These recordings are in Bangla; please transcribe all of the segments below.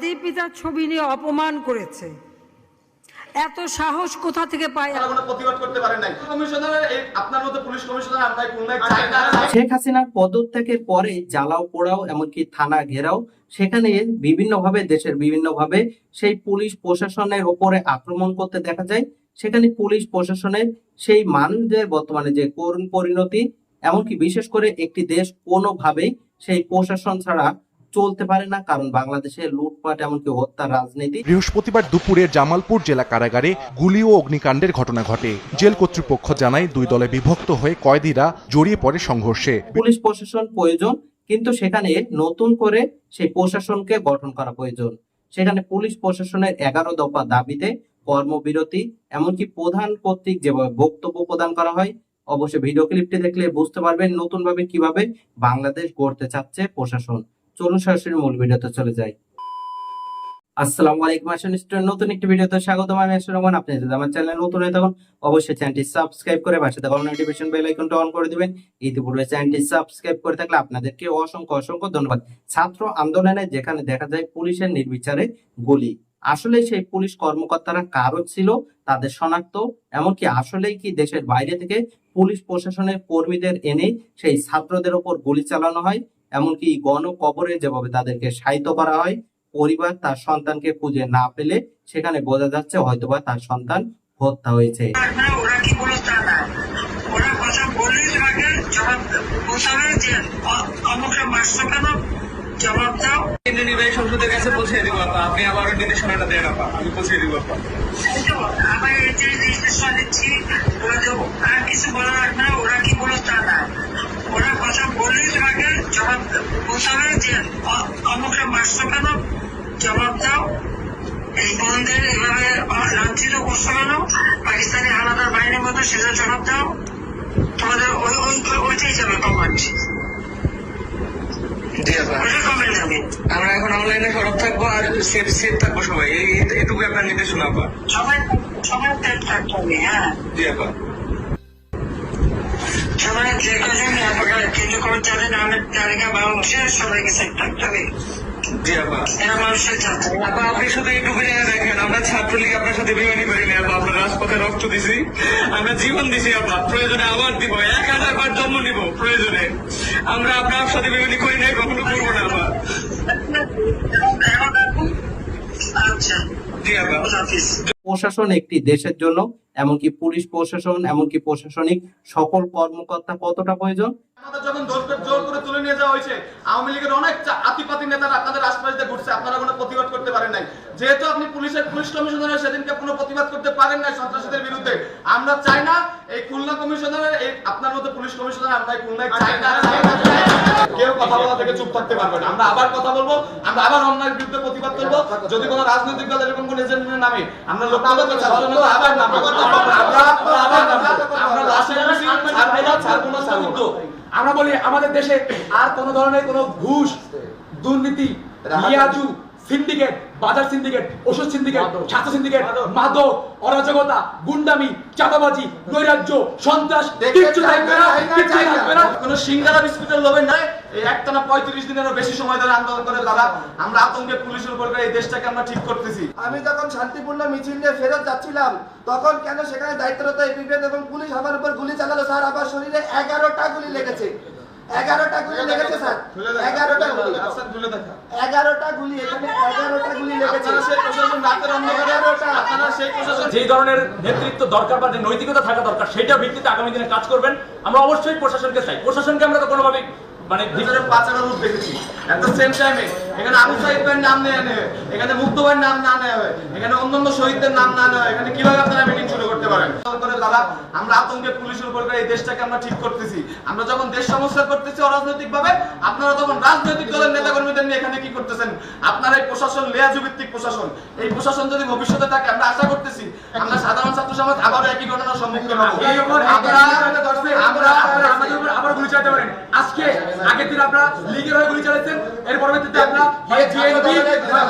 জাতির পিতার ছবি নিয়ে অপমান করেছে। এত সাহস কোথা থেকে পায়? প্রতিবাদ করতে পারেন নাই। কমিশনার আপনার মতো পুলিশ কমিশনার আমরা খুলনায় চাই। না শেখ হাসিনার পদত্যাগের পরে জ্বালাও পোড়াও এমনকি থানা ঘেরাও সেখানে বিভিন্নভাবে দেশের বিভিন্নভাবে সেই পুলিশ প্রশাসনের ওপরে আক্রমণ করতে দেখা যায়। সেখানে পুলিশ প্রশাসনের সেই মানুষদের বর্তমানে যে করুণ পরিণতি এমনকি বিশেষ করে একটি দেশ কোনোভাবেই সেই প্রশাসন ছাড়া চলতে পারে না কারণ বাংলাদেশে লুটপাট এমনকি হত্যার রাজনীতি। বৃহস্পতিবার দুপুরে জামালপুর জেলা কারাগারে গুলি ও অগ্নিকাণ্ডের ঘটনা ঘটে। জেল কর্তৃপক্ষ জানায় দুই দলে বিভক্ত হয়ে কয়েদিরা জড়িয়ে পড়ে সংঘর্ষে। পুলিশ প্রশাসন প্রয়োজন কিন্তু সেখানে নতুন করে সেই প্রশাসনকে গঠন করা প্রয়োজন। সেখানে পুলিশ প্রশাসনের এগারো দফা দাবিতে কর্মবিরতি এমনকি প্রধান কর্তৃক যেভাবে বক্তব্য প্রদান করা হয় অবশ্যই ভিডিও ক্লিপটি দেখলে বুঝতে পারবেন নতুন ভাবে কীভাবে বাংলাদেশ গড়তে চাচ্ছে প্রশাসন। চলুন সরাসরি মূল ভিডিওতে চলে যাই। নতুন আইকনটা অন করে দিবেন। অসংখ্য অসংখ্য ছাত্র আন্দোলনে যেখানে দেখা যায় পুলিশের নির্বিচারে গুলি। আসলে সেই পুলিশ কর্মকর্তারা কারও ছিল? তাদের শনাক্ত? এমনকি আসলেই কি দেশের বাইরে থেকে পুলিশ প্রশাসনের কর্মীদের এনে সেই ছাত্রদের ওপর গুলি চালানো হয়? এমনকি গণ কবরে যেভাবে তাদেরকে সাহিত্য করা হয় পরিবার তার সন্তানকে খুঁজে না পেলে সেখানে বোঝা যাচ্ছে হয়তোবা তার সন্তান হত্যা হয়েছে। জবাব দাও। কেন্দ্রীয় নির্বাহী সংসদের কাছে পৌঁছে দিব আপনি নির্দেশনাটা দেন আপা। আমি পৌঁছে দিব আপা। আবার দিচ্ছি আর কিছু বলা লাগবে না ওরা কি বলে তা না ওরা কথা বললেই তোমাকে জবাব বলতে যে অ- অমুকটা মারছো কেন জবাব দাও। এই বন্ধের এভাবে লাঞ্ছিত করছ কেন পাকিস্তানি হানাদার বাহিনীর মতো সেটা জবাব দাও। তোমাদের ওই ওই ওইটাই যাবে কমান্ড আমরা এখন অনলাইনে সরব থাকব আর সেফ সেফ থাকব সবাই। এটুকু আপনার নির্দেশনা আপা। সবাই সবাই ত্যাগ থাকতে হবে হ্যাঁ। জি আপা কেন্দ্রীয় কর্মচারী নামের তালিকা বাংলাদেশের সবাইকে সেট থাকতে হবে। জি আপা এরা মানুষের ছাত্র। আপা আপনি শুধু এইটুকু দেখেন আমরা ছাত্রলীগ আপনার সাথে বেমানি করিনি আপা আমরা রাজপথে রক্ত দিছি। আমরা জীবন দিছি আপা প্রয়োজনে আবার দিব এক হাজার বার জন্ম নিব প্রয়োজনে। আমরা আপনার সাথে বেমানি করি নাই কখনো করব না আপা আচ্ছা। জি আপা প্রশাসন একটি দেশের জন্য, এমনকি পুলিশ প্রশাসন, এমনকি প্রশাসনিক সকল কর্মকর্তা কতটা প্রয়োজন যখন জোর করে তুলে নিয়ে যাওয়া হয়েছে, আওয়ামী লীগের অনেক আতিপাতি নেতারা আপনাদের ঘুরছে, আপনারা কোনো প্রতিবাদ করতে পারেন নাই যেহেতু আপনি পুলিশের, পুলিশ কমিশনারের সেদিনকে কোনো প্রতিবাদ করতে পারেন নাই সন্ত্রাসীদের বিরুদ্ধে, আমরা চাই না এই খুলনা কমিশনারের, এই আপনার মতো পুলিশ কমিশনার আমরা খুলনায় চাই না। কেউ কথা বলা থেকে চুপ থাকতে পারবে না। আমরা আবার কথা বলব আমরা আবার অন্যায়ের বিরুদ্ধে প্রতিবাদ করব। যদি কোনো রাজনৈতিক দল এরকম কোন এজেন্টের নামে আমরা আবার নামবো। আমরা আবার নামবো। আমরা লাশের ছাড়বো না ছাড়বো না ছাড়বো আমরা বলি আমাদের দেশে আর কোন ধরনের কোন ঘুষ দুর্নীতি সিন্ডিকেট বাজার সিন্ডিকেট ওষুধ সিন্ডিকেট ছাত্র সিন্ডিকেট মাদক। অরাজকতা গুন্ডামি চাঁদাবাজি নৈরাজ্য সন্ত্রাস কিচ্ছু থাকবে না কিচ্ছু থাকবে না। কোনো সিঙ্গারা বিস্কুটের লোভে নয় এই একটানা পঁয়ত্রিশ দিনেরও বেশি সময় ধরে আন্দোলন করে তারা আমরা আতঙ্কে পুলিশের উপর করে এই দেশটাকে আমরা ঠিক করতেছি। আমি যখন শান্তিপূর্ণ মিছিল নিয়ে ফেরত যাচ্ছিলাম তখন কেন সেখানে দায়িত্বরত এপিবিএন এবং পুলিশ আমার উপর গুলি চালালো? স্যার আমার শরীরে এগারোটা গুলি লেগেছে। এগারোটা গুলি লেগেছে স্যার। এগারোটা গুলি। আফসার তুলে দেখা। এগারোটা গুলি এখানে এগারোটা গুলি লেগেছে। আপনারা সেই প্রশাসন রাতের অন্ধকারে আপনারা সেই প্রশাসন যে ধরনের নেতৃত্ব দরকার বা যে নৈতিকতা থাকা দরকার সেটা ভিত্তিতে আগামী দিনে কাজ করবেন। আমরা অবশ্যই প্রশাসনকে চাই। প্রশাসনকে আমরা তো কোনোভাবে মানে ভিতরে পাচারের রূপ দেখেছি এট সেম টাইমে এখানে আবু সাহিদ ভাইয়ের নাম নেওয়া নেবে এখানে মুক্ত ভাইয়ের নাম না নেওয়া হয় এখানে অন্যান্য শহীদদের নাম না নেওয়া এখানে কীভাবে আপনারা মিটিং শুরু করতে পারেন? করে দাদা আমরা আতঙ্কে পুলিশের উপর করে এই দেশটাকে আমরা ঠিক করতেছি। আমরা যখন দেশ সমস্যা করতেছি অরাজনৈতিক ভাবে আপনারা তখন রাজনৈতিক দলের নেতা কর্মীদের নিয়ে এখানে কি করতেছেন? আপনারা এই প্রশাসন লেয়াজু ভিত্তিক প্রশাসন এই প্রশাসন যদি ভবিষ্যতে থাকে আমরা আশা করতেছি আমরা সাধারণ ছাত্র সমাজ আবারও একই ঘটনার সম্মুখীন হব। আমরা আমরা আমাদের উপর আবার গুলি চালাতে পারেন। আজকে আগের দিন আপনারা লিগের হয়ে গুলি চালাচ্ছেন এর পরবর্তীতে আপনারা হয় বিএনপি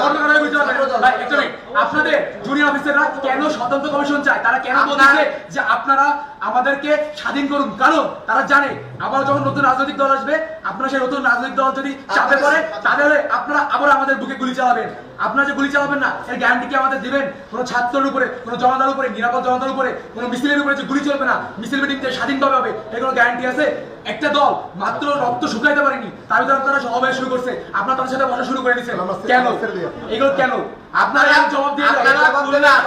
অন্য কারও গুলি চালাবেন ভাই একটা মিনিট আপনাদের জুনিয়র অফিসাররা কেন স্বতন্ত্র কমিশন চায়? তারা কেন বলছে যে আপনারা আমাদেরকে স্বাধীন করুন? কারণ তারা জানে আবার যখন নতুন রাজনৈতিক দল আসবে আপনারা সেই নতুন রাজনৈতিক দল যদি চাপে পড়ে তাহলে আপনারা আবার আমাদের বুকে গুলি চালাবেন। আপনারা যে গুলি চালাবেন না এর গ্যারান্টি কি আমাদের দিবেন? কোনো ছাত্রের উপরে কোনো জনতার উপরে নিরাপদ জনতার উপরে কোনো মিছিলের উপরে যে গুলি চলবে না মিছিল মিটিং যে স্বাধীনভাবে হবে এর কোনো গ্যারান্টি আছে? একটা দল মাত্র রক্ত শুকাইতে পারেনি তার ভিতরে আপনারা সমাবেশ শুরু করছে। আপনারা তাদের সাথে বসা শুরু করে দিচ্ছেন কেন? এগুলো কেন? আপনারা জবাব দিয়ে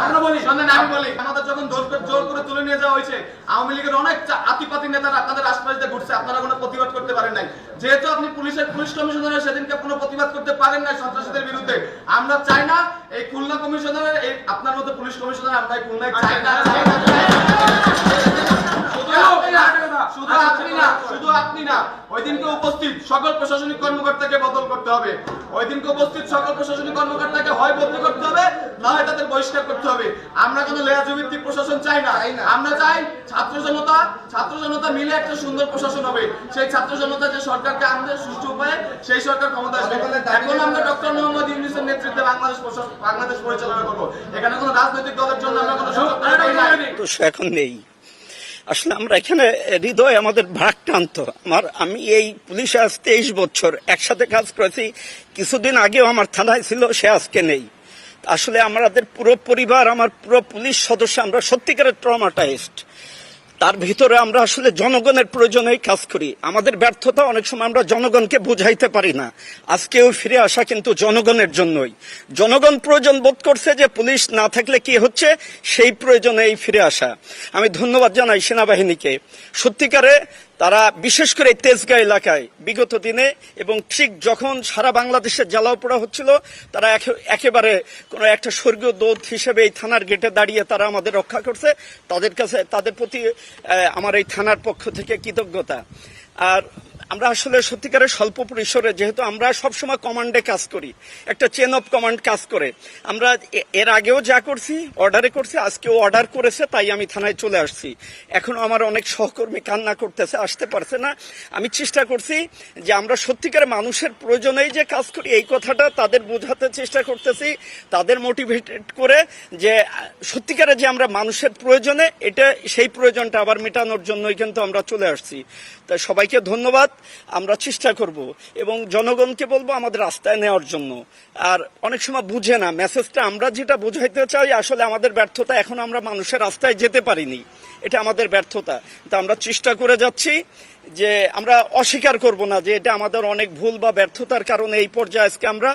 আমরা বলি শোনেন আমি বলি। আমাদের যখন জোর করে তুলে নিয়ে যাওয়া হয়েছে আওয়ামী লীগের অনেক আতিপাতি নেতারা আপনাদের আশপাশ দিয়ে ঘুরছে। আপনারা কোনো প্রতিবাদ করতে পারেন নাই। যেহেতু আপনি পুলিশের পুলিশ কমিশনারের সেদিনকে কোনো প্রতিবাদ করতে পারেন নাই সন্ত্রাসীদের বিরুদ্ধে। আমরা চাই না এই খুলনা কমিশনারের এই আপনার মতো পুলিশ কমিশনার আমরা এই খুলনায় চাই না। শুধু আপনি না, শুধু আপনি না ওই দিনকে উপস্থিত সকল প্রশাসনিক কর্মকর্তাকে বদল করতে হবে। ওই দিনকে উপস্থিত সকল প্রশাসনিক কর্মকর্তাকে হয় বদলি করতে হবে না হয় তাদের বহিষ্কার করতে হবে। আমরা কোনো লেয়াজু ভিত্তিক প্রশাসন চাই না। আমরা চাই ছাত্র জনতা ছাত্র জনতা মিলে একটা সুন্দর প্রশাসন হবে। সেই ছাত্র জনতা যে সরকারকে আমাদের সুষ্ঠু উপায়ে সেই সরকার ক্ষমতা আসবে। এখন আমরা ডক্টর মোহাম্মদ ইউনুসের নেতৃত্বে বাংলাদেশ বাংলাদেশ পরিচালনা করব। এখানে কোনো রাজনৈতিক দলের জন্য আমরা কোনো সুযোগ এখন নেই। আসলে আমরা এখানে হৃদয় আমাদের ভারাক্রান্ত। আমার, আমি এই পুলিশে আজ তেইশ বছর একসাথে কাজ করেছি। কিছুদিন আগেও আমার থানায় ছিল, সে আজকে নেই। আসলে আমাদের পুরো পরিবার, আমার পুরো পুলিশ সদস্য, আমরা সত্যিকারের ট্রমাটাইজড। তার ভিতরে আমরা আসলে জনগণের প্রয়োজনেই কাজ করি। আমাদের ব্যর্থতা অনেক সময় আমরা জনগণকে বুঝাইতে পারি না। আজকেও ফিরে আসা কিন্তু জনগণের জন্যই। জনগণ প্রয়োজন বোধ করছে যে পুলিশ না থাকলে কি হচ্ছে, সেই প্রয়োজনেই ফিরে আসা। আমি ধন্যবাদ জানাই সেনাবাহিনীকে। সত্যিকারে তারা বিশেষ করে তেজগাঁ এলাকায় বিগত দিনে এবং ঠিক যখন সারা বাংলাদেশে জ্বালাও পোড়া হচ্ছিল, তারা একে- একেবারে কোনো একটা স্বর্গীয় দোধ হিসেবে এই থানার গেটে দাঁড়িয়ে তারা আমাদের রক্ষা করছে। তাদের কাছে, তাদের প্রতি আমার এই থানার পক্ষ থেকে কৃতজ্ঞতা। আর আমরা আসলে সত্যিকারের স্বল্প পরিসরে, যেহেতু আমরা সবসময় কমান্ডে কাজ করি, একটা চেন অফ কমান্ড কাজ করে, আমরা এর আগেও যা করছি অর্ডারে করছি, আজকেও অর্ডার করেছে, তাই আমি থানায় চলে আসছি। এখনও আমার অনেক সহকর্মী কান্না করতেছে, আসতে পারছে না। আমি চেষ্টা করছি যে আমরা সত্যিকারের মানুষের প্রয়োজনেই যে কাজ করি, এই কথাটা তাদের বোঝাতে চেষ্টা করতেছি, তাদের মোটিভেটেড করে যে সত্যিকারে যে আমরা মানুষের প্রয়োজনে, এটা, সেই প্রয়োজনটা আবার মেটানোর জন্যই কিন্তু আমরা চলে আসছি। তাই সবাইকে ধন্যবাদ। আমরা চেষ্টা করব এবং জনগণকে বলব আমাদের রাস্তায় নেওয়ার জন্য। আর অনেক সময় বুঝে না মেসেজটা আমরা যেটা বোঝাইতে চাই আসলে আমাদের ব্যর্থতা এখন আমরা মানুষের রাস্তায় যেতে পারিনি। এটা আমাদের ব্যর্থতা। তা আমরা চেষ্টা করে যাচ্ছি যে আমরা অস্বীকার করব না যে এটা আমাদের অনেক ভুল বা ব্যর্থতার কারণে এই পর্যায়ে আজকে আমরা।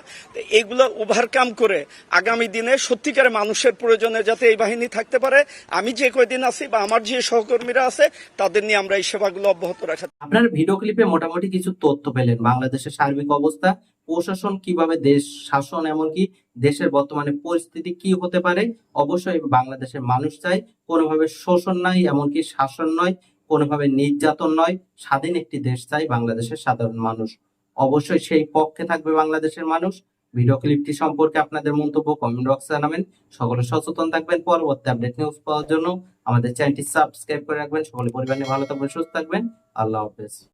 এইগুলো ওভারকাম করে আগামী দিনে সত্যিকারে মানুষের প্রয়োজনে যাতে এই বাহিনী থাকতে পারে, আমি যে কয়দিন আছি বা আমার যে সহকর্মীরা আছে, তাদের নিয়ে আমরা এই সেবাগুলো অব্যাহত রাখা আপনারা ভিডিও ক্লিপে মোটামুটি কিছু তথ্য পেলেন, বাংলাদেশের সার্বিক অবস্থা প্রশাসন কীভাবে দেশ শাসন এমনকি দেশের বর্তমানে পরিস্থিতি কি হতে পারে? অবশ্যই বাংলাদেশের মানুষ চাই কোনোভাবে শোষণ নাই, এমনকি শাসন নয়, কোনোভাবে নির্যাতন নয়। স্বাধীন একটি দেশ চাই বাংলাদেশের সাধারণ মানুষ। অবশ্যই সেই পক্ষে থাকবে বাংলাদেশের মানুষ। ভিডিও ক্লিপটি সম্পর্কে আপনাদের মন্তব্য কমেন্ট বক্সে জানাবেন। সকলে সচেতন থাকবেন। পরবর্তী আপডেট নিউজ পাওয়ার জন্য আমাদের চ্যানেলটি সাবস্ক্রাইব করে রাখবেন। সকলে পরিবার নিয়ে ভালো থাকবেন, সুস্থ থাকবেন। আল্লাহ হাফেজ।